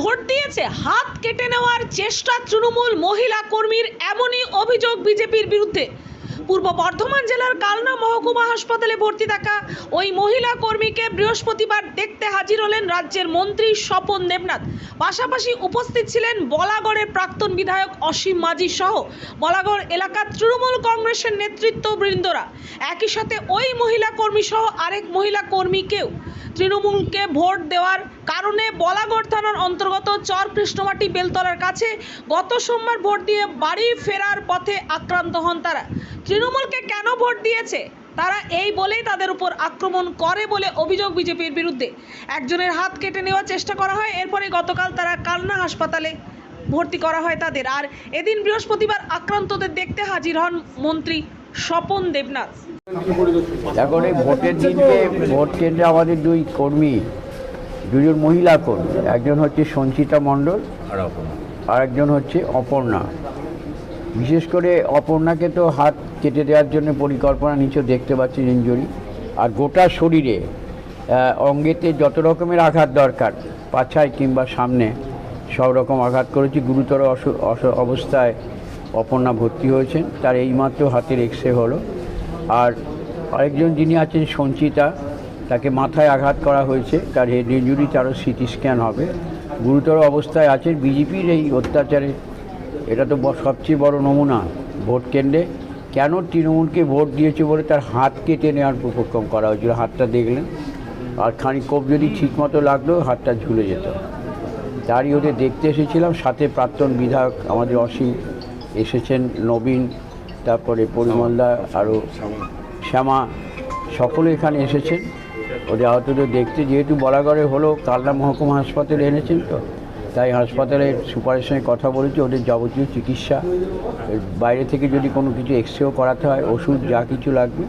Vote দিয়েছে। হাত কেটে নেওয়ার চেষ্টা তৃণমূল মহিলা কর্মীর এমনই অভিযোগ বিজেপির বিরুদ্ধে। পূর্ব বর্ধমান জেলার কালনা মহকুমা হাসপাতালে ভর্তি থাকা ওই মহিলা কর্মীকে বৃহস্পতিবার দেখতে হাজির হলেন রাজ্যের মন্ত্রী স্বপন দেবনাথ। পাশাপাশি উপস্থিত ছিলেন বলাগড়ের প্রাক্তন বিধায়ক অসীম মাঝি সহ বলাগড় এলাকার তৃণমূল কংগ্রেসের নেতৃত্ব বৃন্দরা একই সাথে ওই মহিলা কর্মী সহ আরেক মহিলা কর্মীকেও তৃণমূলকে ভোট দেওয়ার কারণে বলাগড় থানার অন্তর্গত চর কৃষ্ণমাটি বেলতলার কাছে গত সোমবার ভোট দিয়ে বাড়ি ফেরার পথে আক্রান্ত হন তারা। তৃণমূলকে কেন ভোট দিয়েছে? তারা এই বলেই তাদের উপর আক্রমণ করে বলে অভিযোগ বিজেপির বিরুদ্ধে। একজনের হাত কেটে নেওয়ার চেষ্টা করা হয় এরপরে গতকাল তারা কালনা হাসপাতালে ভর্তি করা হয় তাদের। আর এদিন বৃহস্পতিবার আক্রান্তদের দেখতে হাজির হন মন্ত্রী স্বপন দেবনাথ। এখন এই ভোটের দিনকে ভোট কেন্দ্রে আমাদের দুই কর্মী দুজন মহিলা কর্মী একজন হচ্ছে সঞ্চিতা মণ্ডল আর একজন হচ্ছে অপর্ণা। বিশেষ করে অপর্ণাকে তো হাত কেটে দেওয়ার জন্য পরিকল্পনা নিচে দেখতে পাচ্ছি ইঞ্জুরি। আর গোটা শরীরে অঙ্গেতে যত রকমের আঘাত দরকার, পাছায় কিংবা সামনে, সব রকম আঘাত করেছি। গুরুতর অবস্থায় অপর্ণা ভর্তি হয়েছেন। তার এইমাত্র হাতের এক্স রে হলো। আর আরেকজন যিনি আছেন, সঞ্চিতা, তাকে মাথায় আঘাত করা হয়েছে। তার হেড ইঞ্জুরি তারও সিটি স্ক্যান হবে। গুরুতর অবস্থায় আছেন। বিজেপির এই অত্যাচারে এটা তো সবচেয়ে বড় নমুনা ভোট কেন্দ্রে। কেন তৃণমূলকে ভোট দিয়েছে বলে তার হাত কেটে নেওয়ার উপক্রম করা হয়েছিল? হাতটা দেখলেন। আর খানিক কোপ যদি ঠিক মতো লাগল, হাতটা ঝুলে যেত। তারই ওদের দেখতে এসেছিলাম। সাথে প্রাক্তন বিধায়ক আমাদের অসীম এসেছেন, নবীন, তারপরে পরিমলদা আরও শ্যামা, সকলে এখানে এসেছেন। ওদের আহতদের দেখতে যেহেতু বলাগড়ে হলো, কালনা মহকুমা হাসপাতালে এনেছেন তো। তাই হাসপাতালের সুপারের সঙ্গে কথা বলেছি, ওদের যাবতীয় চিকিৎসা। বাইরে থেকে যদি কোনো কিছু এক্সরেও করাতে হয়, ওষুধ যা কিছু লাগবে,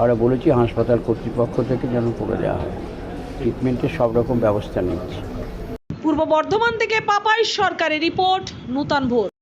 আমরা বলেছি হাসপাতাল কর্তৃপক্ষ থেকে যেন করে দেওয়া হয়। ট্রিটমেন্টের সব রকম ব্যবস্থা নিচ্ছি। পূর্ব বর্ধমান থেকে পাপাই সরকারের রিপোর্ট, নূতন ভোর।